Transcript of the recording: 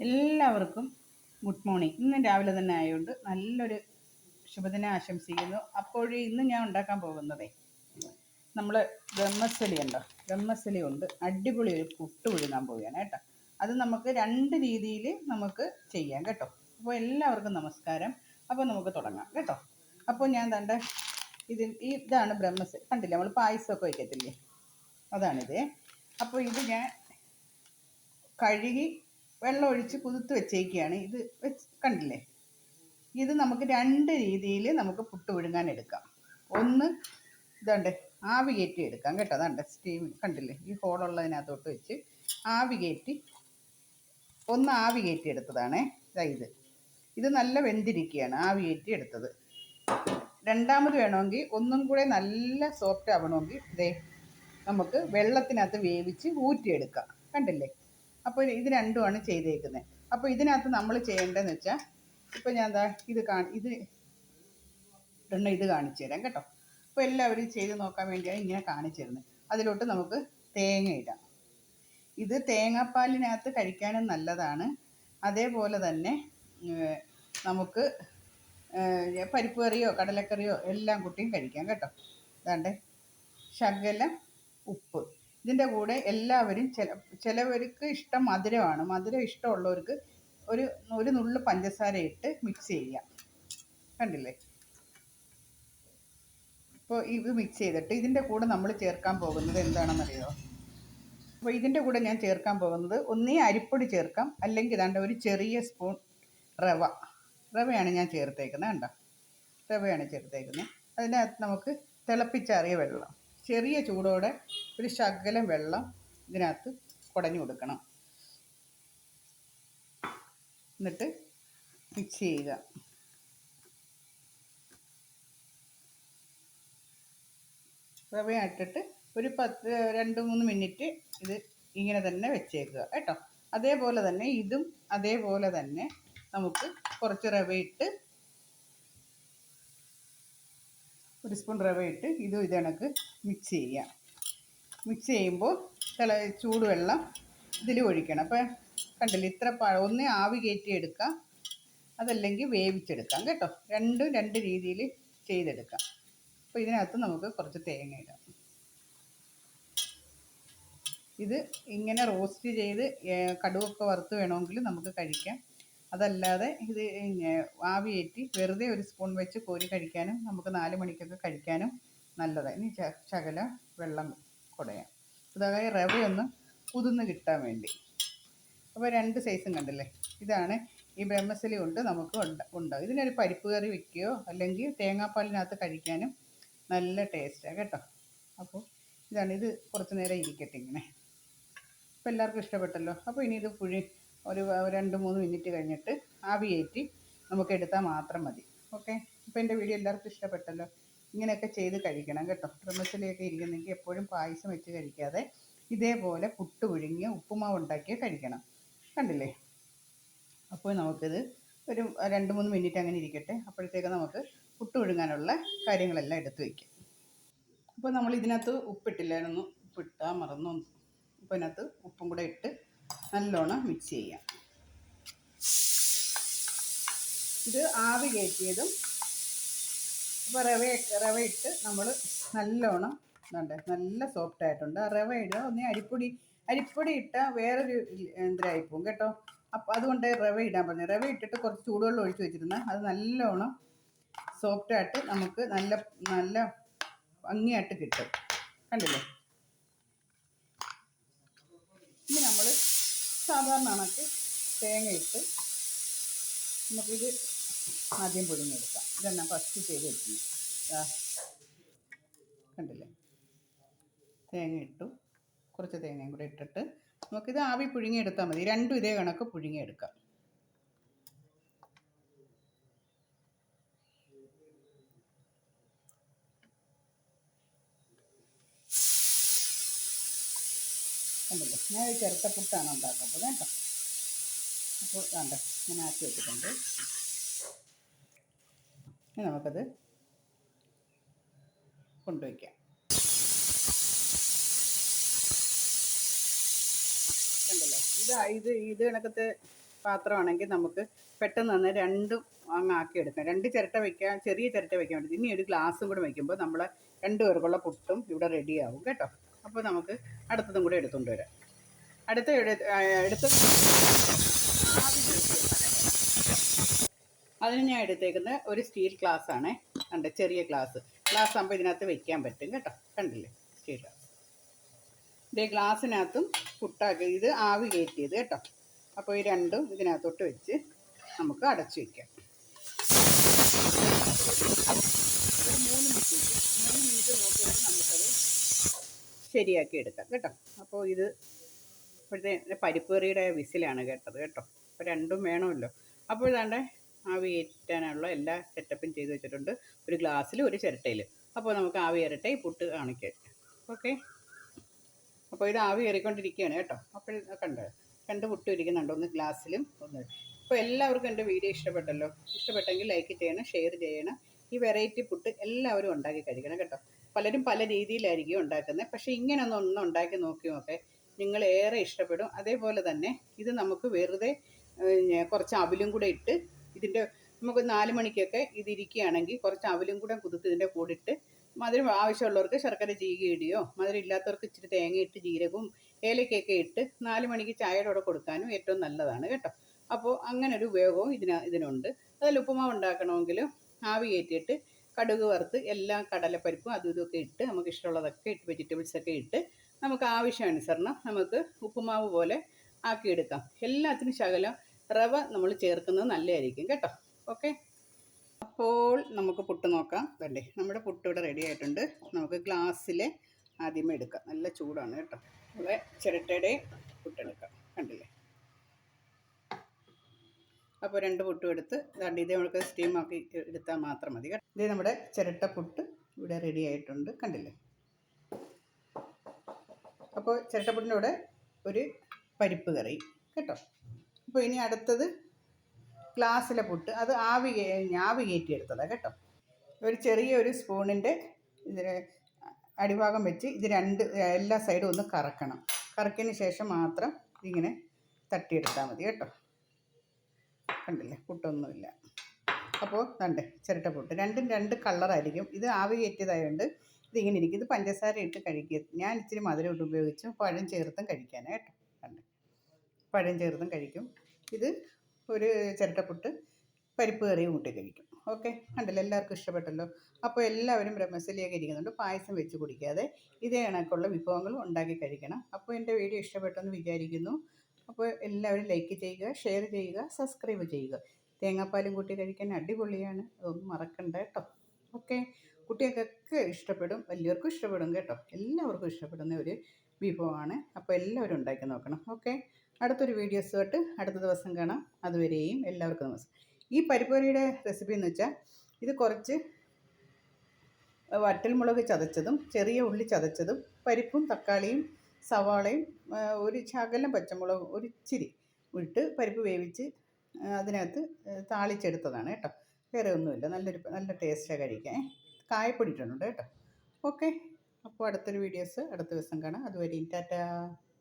എല്ലാവർക്കും good morning. ഇന്ന് രാവിലെ തന്നെ ആയതുകൊണ്ട് നല്ലൊരു ശുഭദിനം ആശംസിക്കുന്നു. അപ്പോഴേ ഇന്ന് ഞാൻ ഉണ്ടാക്കാൻ പോകുന്നതേ നമ്മൾ ബ്രഹ്മസലി ഉണ്ടോ? ബ്രഹ്മസലി ഉണ്ട്. അടിപൊളി ഒരു പുട്ട് പുഴുങ്ങാൻ പോവുകയാണ് കേട്ടോ. അത് നമുക്ക് രണ്ട് രീതിയിൽ നമുക്ക് ചെയ്യാം കേട്ടോ. അപ്പോൾ എല്ലാവർക്കും നമസ്കാരം. അപ്പോൾ നമുക്ക് തുടങ്ങാം കേട്ടോ. അപ്പോൾ ഞാൻ തന്റെ ഇത് ഇതാണ് ബ്രഹ്മസലി. കണ്ടില്ലേ? നമ്മൾ പായസമൊക്കെ വയ്ക്കത്തില്ലേ? അതാണിത്. അപ്പോൾ ഇത് ഞാൻ കഴുകി വെള്ളം ഒഴിച്ച് കുതിർത്ത് വെച്ചേക്കുകയാണ് ഇത് വെച്ച് കണ്ടില്ലേ? ഇത് നമുക്ക് രണ്ട് രീതിയിൽ നമുക്ക് പുട്ട് വിഴുങ്ങാൻ എടുക്കാം. ഒന്ന് ഇതുണ്ട് ആവി കയറ്റി എടുക്കാം കേട്ടോ. അതുണ്ട് സ്റ്റീം കണ്ടില്ലേ? ഈ ഹോളുള്ളതിനകത്തോട്ട് വെച്ച് ആവി കയറ്റി ഒന്ന് ആവി കയറ്റി എടുത്തതാണേ. ഇതാ ഇത്. നല്ല വെന്തിരിക്കുകയാണ് ആവി കയറ്റി എടുത്തത്. രണ്ടാമത് വേണമെങ്കിൽ ഒന്നും കൂടെ നല്ല സോഫ്റ്റ് ആവണമെങ്കിൽ ഇതേ നമുക്ക് വെള്ളത്തിനകത്ത് വേവിച്ച് ഊറ്റിയെടുക്കാം. കണ്ടില്ലേ? അപ്പോൾ ഇത് രണ്ടുമാണ് ചെയ്തേക്കുന്നത് അപ്പോൾ ഇതിനകത്ത് നമ്മൾ ചെയ്യേണ്ടതെന്ന് വെച്ചാൽ ഇപ്പോൾ ഞാൻ എന്താ ഇത് കാണി ഇത് എണ്ണ ഇത് കാണിച്ചു തരാം കേട്ടോ. അപ്പോൾ എല്ലാവരും ചെയ്ത് നോക്കാൻ വേണ്ടിയാണ് ഇങ്ങനെ കാണിച്ചു തരുന്നത് അതിലോട്ട് നമുക്ക് തേങ്ങ ഇടാം. ഇത് തേങ്ങാപ്പാലിനകത്ത് കഴിക്കാനും നല്ലതാണ്. അതേപോലെ തന്നെ നമുക്ക് പരിപ്പ് കറിയോ കടലക്കറിയോ എല്ലാം കൂട്ടിയും കഴിക്കാം കേട്ടോ. അതാണ്ട് ശകലം ഉപ്പ്. ഇതിന്റെ കൂടെ എല്ലാവരും ചില ചിലവർക്ക് ഇഷ്ടം മധുരമാണ്. മധുരം ഇഷ്ടമുള്ളവർക്ക് ഒരു ഒരു നുള്ളു പഞ്ചസാര ഇട്ട് മിക്സ് ചെയ്യാം. കണ്ടില്ലേ? ഇപ്പോൾ ഇത് മിക്സ് ചെയ്തിട്ട് ഇതിന്റെ കൂടെ നമ്മൾ ചേർക്കാൻ പോകുന്നത് എന്താണെന്നറിയോ? അപ്പോൾ ഇതിന്റെ കൂടെ ഞാൻ ചേർക്കാൻ പോകുന്നത് ഒന്നേ അരിപ്പൊടി ചേർക്കാം. അല്ലെങ്കിൽ ഇതാണ്ട് ഒരു ചെറിയ സ്പൂൺ റവ. റവയാണ് ഞാൻ ചേർത്തേക്കുന്നത് കണ്ടോ? റവയാണ് ചേർത്തേക്കുന്നത് അതിനകത്ത് നമുക്ക് തിളപ്പിച്ചാറിയ വെള്ളം. ചെറിയ ചൂടോടെ ഒരു ശകലം വെള്ളം ഇതിനകത്ത് കുടഞ്ഞു കൊടുക്കണം. എന്നിട്ട് മിക്സ് ചെയ്യുക. റവ ഇട്ടിട്ട് ഒരു പത്ത് രണ്ട് മൂന്ന് മിനിറ്റ് ഇത് ഇങ്ങനെ തന്നെ വെച്ചേക്കുക കേട്ടോ. അതേപോലെ തന്നെ ഇതും അതേപോലെ തന്നെ നമുക്ക് കുറച്ച് റവ ഇട്ട് ഒരു സ്പൂൺ റവ ഇട്ട് ഇതും ഇത് കണക്ക് മിക്സ് ചെയ്യാം. മിക്സ് ചെയ്യുമ്പോൾ തിള ചൂടുവെള്ളം ഇതിൽ ഒഴിക്കണം. അപ്പോൾ കണ്ടില്ല ഇത്ര പഴ ഒന്ന് ആവി കയറ്റി എടുക്കാം. അതല്ലെങ്കിൽ വേവിച്ചെടുക്കാം കേട്ടോ. രണ്ടും രണ്ട് രീതിയിൽ ചെയ്തെടുക്കാം. അപ്പോൾ ഇതിനകത്ത് നമുക്ക് കുറച്ച് തേങ്ങ ഇടാം. ഇത് ഇങ്ങനെ റോസ്റ്റ് ചെയ്ത് കടുവൊക്കെ വറുത്ത് വേണമെങ്കിൽ നമുക്ക് കഴിക്കാം. അതല്ലാതെ ഇത് ആവിയേറ്റി വെറുതെ ഒരു സ്പൂൺ വെച്ച് കോരി കഴിക്കാനും നമുക്ക് നാല് മണിക്കൊക്കെ കഴിക്കാനും നല്ലതാണ് ഇനി ശകല വെള്ളം കുടയാം. അതായത് റവയൊന്ന് കുതിർന്ന് കിട്ടാൻ വേണ്ടി. അപ്പോൾ രണ്ട് സൈസും കണ്ടില്ലേ? ഇതാണ് ഈ ബ്രഹ്മസലി കൊണ്ട് നമുക്ക് ഉണ്ട ഉണ്ടാവും ഇതിനൊരു പരിപ്പ് കറി വെക്കുകയോ അല്ലെങ്കിൽ തേങ്ങാപ്പാലിനകത്ത് കഴിക്കാനും നല്ല ടേസ്റ്റാണ് കേട്ടോ. അപ്പോൾ ഇതാണ് ഇത് കുറച്ച് നേരം ഇരിക്കട്ടെ ഇങ്ങനെ. അപ്പോൾ എല്ലാവർക്കും ഇഷ്ടപ്പെട്ടല്ലോ. അപ്പോൾ ഇനി ഇത് പുഴി ഒരു രണ്ട് മൂന്ന് മിനിറ്റ് കഴിഞ്ഞിട്ട് ആവിയേറ്റി നമുക്ക് എടുത്താൽ മാത്രം മതി. ഓക്കെ? അപ്പോൾ എന്റെ വീഡിയോ എല്ലാവർക്കും ഇഷ്ടപ്പെട്ടല്ലോ? ഇങ്ങനെയൊക്കെ ചെയ്ത് കഴിക്കണം കേട്ടോ. ബ്രഹ്മസലിയൊക്കെ ഇരിക്കുന്നെങ്കിൽ എപ്പോഴും പായസം വെച്ച് കഴിക്കാതെ ഇതേപോലെ പുട്ട് പുഴുങ്ങിയ ഉപ്പുമാവ് ഉണ്ടാക്കിയ കഴിക്കണം. കണ്ടില്ലേ? അപ്പോൾ നമുക്കിത് ഒരു രണ്ട് മൂന്ന് മിനിറ്റ് അങ്ങനെ ഇരിക്കട്ടെ. അപ്പോഴത്തേക്ക് നമുക്ക് പുട്ട് പുഴുങ്ങാനുള്ള കാര്യങ്ങളെല്ലാം എടുത്തു വയ്ക്കാം. അപ്പോൾ നമ്മൾ ഇതിനകത്ത് ഉപ്പിട്ടില്ലായിരുന്നു. ഉപ്പിട്ടാൽ മറന്നു അപ്പോൾ ഇതിനകത്ത് ഉപ്പും കൂടെ ഇട്ട് നല്ലോണം മിക്സ് ചെയ്യാം. ഇത് ആവി കയറ്റിയതും അപ്പോൾ റവ റവ ഇട്ട് നമ്മൾ നല്ലോണം ഇതുണ്ട് നല്ല സോഫ്റ്റ് ആയിട്ടുണ്ട്. ആ റവ ഇടുക ഒന്നേ അരിപ്പൊടി അരിപ്പൊടി ഇട്ടാൽ വേറൊരു എന്തിനായിപ്പോവും കേട്ടോ. അപ്പോൾ അതുകൊണ്ട് റവ ഇടാൻ പറഞ്ഞു. റവ ഇട്ടിട്ട് കുറച്ച് ചൂടുവെള്ളം ഒഴിച്ച് വെച്ചിരുന്ന അത് നല്ലോണം സോഫ്റ്റ് ആയിട്ട് നമുക്ക് നല്ല നല്ല ഭംഗിയായിട്ട് കിട്ടും. കണ്ടില്ലേ? ഇനി നമ്മൾ സാധാരണ കണക്ക് തേങ്ങ ഇട്ട് നമുക്കിത് ആദ്യം പൊടിഞ്ഞെടുക്കാം ഇതെന്നാ ഫസ്റ്റ് ചെയ്ത് വെക്കുന്നത്. കണ്ടില്ലേ? തേങ്ങ ഇട്ടു കുറച്ച് തേങ്ങയും കൂടെ ഇട്ടിട്ട് നമുക്കിത് ആവി പുഴുങ്ങിയെടുത്താൽ മതി. രണ്ടും ഇതേ കണക്ക് പുഴുങ്ങിയെടുക്കാം. കണ്ടില്ലേ ഞാൻ ഒരു ചിരട്ടപ്പുട്ടാണ് ഉണ്ടാക്കുന്നത് കേട്ടോ. അപ്പോൾ വേണ്ട ഞാൻ ആക്കി വെച്ചിട്ടുണ്ട്. ഇനി നമുക്കത് കൊണ്ടുവയ്ക്കാം. ഇത് ഇത് ഇത് കണക്കത്തെ പാത്രമാണെങ്കിൽ നമുക്ക് പെട്ടെന്ന് തന്നെ രണ്ടും അങ്ങ് ആക്കി എടുക്കാം. രണ്ട് ചിരട്ട വയ്ക്കാൻ ചെറിയ ചിരട്ട വയ്ക്കാൻ വേണ്ടി. ഇനി ഒരു ഗ്ലാസ്സും കൂടെ വയ്ക്കുമ്പോൾ നമ്മൾ രണ്ട് പേർക്കുള്ള പുട്ടും ഇവിടെ റെഡിയാവും കേട്ടോ. അപ്പോൾ നമുക്ക് അടുത്തതും കൂടെ എടുത്തുകൊണ്ട് വരാം. അടുത്ത എടുത്ത. അതിന് ഞാൻ എടുത്തേക്കുന്ന ഒരു സ്റ്റീൽ ഗ്ലാസ് ആണേ. കണ്ടേ ചെറിയ ഗ്ലാസ്. ഗ്ലാസ് ആകുമ്പോൾ ഇതിനകത്ത് വെക്കാൻ പറ്റും കേട്ടോ. കണ്ടില്ലേ? Steel glass. ഇതേ ഗ്ലാസ്സിനകത്തും പുട്ടാക്കി ഇത് ആവി കയറ്റിയത് കേട്ടോ. അപ്പോൾ ഈ രണ്ടും ഇതിനകത്തോട്ട് വെച്ച് നമുക്ക് അടച്ചു വയ്ക്കാം ഒരു മൂന്ന് മിനിറ്റ് മൂന്ന് മിനിറ്റ് നോക്കിയിട്ട് നമുക്കത് ശരിയാക്കി എടുക്കാം കേട്ടോ? അപ്പോൾ ഇത് ഇപ്പോഴത്തെ പരിപ്പ് കറിയുടെ വിസിലാണ് കേട്ടത് കേട്ടോ? അപ്പോൾ രണ്ടും വേണമല്ലോ. അപ്പോൾ ഇതാണ്ട് ആവി ഏറ്റാനുള്ള എല്ലാ സെറ്റപ്പും ചെയ്ത് വെച്ചിട്ടുണ്ട്. ഒരു ഗ്ലാസ്സിൽ ഒരു ചിരട്ടയിൽ. അപ്പോൾ നമുക്ക് ആവി ഏറട്ടെ പുട്ട് കാണിക്കാം. ഓക്കെ? അപ്പോൾ ഇത് ആവി ഏറിക്കൊണ്ടിരിക്കുകയാണ് കേട്ടോ? അപ്പോൾ കണ്ടോ? രണ്ട് പുട്ട് ഇരിക്കുന്നുണ്ട് ഒന്ന് ഗ്ലാസ്സിലും ഒന്ന്. അപ്പോൾ എല്ലാവർക്കും എന്റെ വീഡിയോ ഇഷ്ടപ്പെട്ടല്ലോ? ഇഷ്ടപ്പെട്ടെങ്കിൽ ലൈക്ക് ചെയ്യണം ഷെയർ ചെയ്യണം. ഈ വെറൈറ്റി പുട്ട് എല്ലാവരും ഉണ്ടാക്കി കഴിക്കണം കേട്ടോ? പലരും പല രീതിയിലായിരിക്കും ഉണ്ടാക്കുന്നത്. പക്ഷേ ഇങ്ങനെ ഒന്ന് ഉണ്ടാക്കി നോക്കി നോക്കെ നിങ്ങൾ ഏറെ ഇഷ്ടപ്പെടും. അതേപോലെ തന്നെ ഇത് നമുക്ക് വെറുതെ കുറച്ച് അവിലും കൂടെ ഇട്ട് ഇതിന്റെ നമുക്ക് നാല് മണിക്കൊക്കെ ഇതിരിക്കുകയാണെങ്കിൽ കുറച്ച് അവിലും കൂടെ കുതിർത്ത് ഇതിന്റെ കൂടെ ഇട്ട് മധുരം ആവശ്യമുള്ളവർക്ക് ശർക്കര ജീകി ഇടുകയോ മധുരം ഇല്ലാത്തവർക്ക് ഇച്ചിരി തേങ്ങ ഇട്ട് ജീരകവും ഏലക്കയൊക്കെ ഇട്ട് നാല് മണിക്ക് ചായയുടെ കൂടെ കൊടുക്കാനും ഏറ്റവും നല്ലതാണ് കേട്ടോ. അപ്പോൾ അങ്ങനെ ഒരു ഉപയോഗവും ഇതിന് ഇതിനുണ്ട്. അതിൽ ഉപ്പുമാവ് ഉണ്ടാക്കണമെങ്കിൽ ആവി കയറ്റിയിട്ട് കടുക് വറുത്ത് എല്ലാ കടലപ്പരിപ്പും അതും ഇതൊക്കെ ഇട്ട് നമുക്ക് ഇഷ്ടമുള്ളതൊക്കെ ഇട്ട് വെജിറ്റബിൾസൊക്കെ ഇട്ട് നമുക്ക് ആവശ്യാനുസരണം നമുക്ക് ഉപ്പുമാവ് പോലെ ആക്കിയെടുക്കാം. എല്ലാത്തിനും ശകലം റവ നമ്മൾ ചേർക്കുന്നത് നല്ലതായിരിക്കും കേട്ടോ. ഓക്കെ അപ്പോൾ നമുക്ക് പുട്ട് നോക്കാം. വേണ്ടേ നമ്മുടെ പുട്ട് ഇവിടെ റെഡി ആയിട്ടുണ്ട്. നമുക്ക് ഗ്ലാസ്സിൽ ആദ്യമേ എടുക്കാം. നല്ല ചൂടാണ് കേട്ടോ. നമ്മളെ ചിരട്ടയുടെ പുട്ടെടുക്കാം. കണ്ടില്ലേ? അപ്പോൾ രണ്ട് പുട്ടും എടുത്ത് ദാണ്ട് ഇതേ നമുക്ക് സ്റ്റീം ആക്കി എടുത്താൽ മാത്രം മതി കേട്ടോ. ഇത് നമ്മുടെ ചിരട്ട പുട്ട് ഇവിടെ റെഡി ആയിട്ടുണ്ട് കണ്ടില്ലേ? അപ്പോൾ ചിരട്ടപ്പുട്ടിന്റെ കൂടെ ഒരു പരിപ്പ് കറി കേട്ടോ? അപ്പോൾ ഇനി അടുത്തത് ഗ്ലാസ്സിലെ പുട്ട്. അത് ആവി ആവി കയറ്റി എടുത്തതാണ് കേട്ടോ? ഒരു ചെറിയ ഒരു സ്പൂണിന്റെ ഇതിന് അടിഭാഗം വെച്ച് ഇത് രണ്ട് എല്ലാ സൈഡും ഒന്ന് കറക്കണം. കറക്കിയതിന് ശേഷം മാത്രം ഇതിങ്ങനെ തട്ടിയെടുത്താൽ മതി കേട്ടോ? കണ്ടില്ലേ? പുട്ടൊന്നുമില്ല. അപ്പോൾ കണ്ടേ ചിരട്ട പുട്ട്. രണ്ടും രണ്ട് കളറായിരിക്കും. ഇത് ആവി കയറ്റിയതായതുകൊണ്ട് ഇതിങ്ങനെ ഇരിക്കും. ഇത് പഞ്ചസാര ഇട്ട് കഴിക്കുക. ഞാൻ ഇച്ചിരി മധുരം ഇട്ട് ഉപയോഗിച്ചു. പഴം ചേർത്തും കഴിക്കാനാണ് കേട്ടോ. കണ്ടേ? പഴം ചേർത്തും കഴിക്കും. ഇത് ഒരു ചിരട്ടപ്പുട്ട് പരിപ്പ് കറിയും കൂട്ടി കഴിക്കും. ഓക്കെ? കണ്ടല്ലോ? എല്ലാവർക്കും ഇഷ്ടപ്പെട്ടല്ലോ. അപ്പോൾ എല്ലാവരും ബ്രഹ്മസലിയൊക്കെ ഇരിക്കുന്നുണ്ട്. പായസം വെച്ച് കുടിക്കാതെ ഇതേ കണക്കുള്ള വിഭവങ്ങളും ഉണ്ടാക്കി കഴിക്കണം. അപ്പോൾ എന്റെ വീഡിയോ ഇഷ്ടപ്പെട്ടെന്ന് വിചാരിക്കുന്നു. അപ്പോൾ എല്ലാവരും ലൈക്ക് ചെയ്യുക ഷെയർ ചെയ്യുക സബ്സ്ക്രൈബ് ചെയ്യുക. തേങ്ങാപ്പാലും കൂട്ടി കഴിക്കാൻ അടിപൊളിയാണ്. അതൊന്നും മറക്കണ്ട കേട്ടോ. ഓക്കെ കുട്ടികൾക്കൊക്കെ ഇഷ്ടപ്പെടും വലിയവർക്കും ഇഷ്ടപ്പെടും കേട്ടോ. എല്ലാവർക്കും ഇഷ്ടപ്പെടുന്ന ഒരു വിഭവമാണ്. അപ്പോൾ എല്ലാവരും ഉണ്ടാക്കി നോക്കണം. ഓക്കെ അടുത്തൊരു വീഡിയോസുമായിട്ട് അടുത്ത ദിവസം കാണാം. അതുവരെയും എല്ലാവർക്കും നമസ്കാരം ഈ പരിപ്പൊരിയുടെ റെസിപ്പി എന്ന് വെച്ചാൽ ഇത് കുറച്ച് വറ്റൽമുളക് ചതച്ചതും ചെറിയ ഉള്ളി ചതച്ചതും പരിപ്പും തക്കാളിയും സവാളയും ഒരു ശകലം പച്ചമുളകും ഒരു ഇച്ചിരി ഇട്ട് പരിപ്പ് വേവിച്ച് അതിനകത്ത് താളിച്ചെടുത്തതാണ് കേട്ടോ. വേറെ ഒന്നുമില്ല. നല്ലൊരു നല്ല ടേസ്റ്റാണ് കഴിക്കാൻ. കായപ്പൊടിയിട്ടുണ്ട് കേട്ടോ. ഓക്കെ. അപ്പോൾ അടുത്തൊരു വീഡിയോസ് അടുത്ത ദിവസം കാണാം. അതുവരെയും ടാറ്റാ.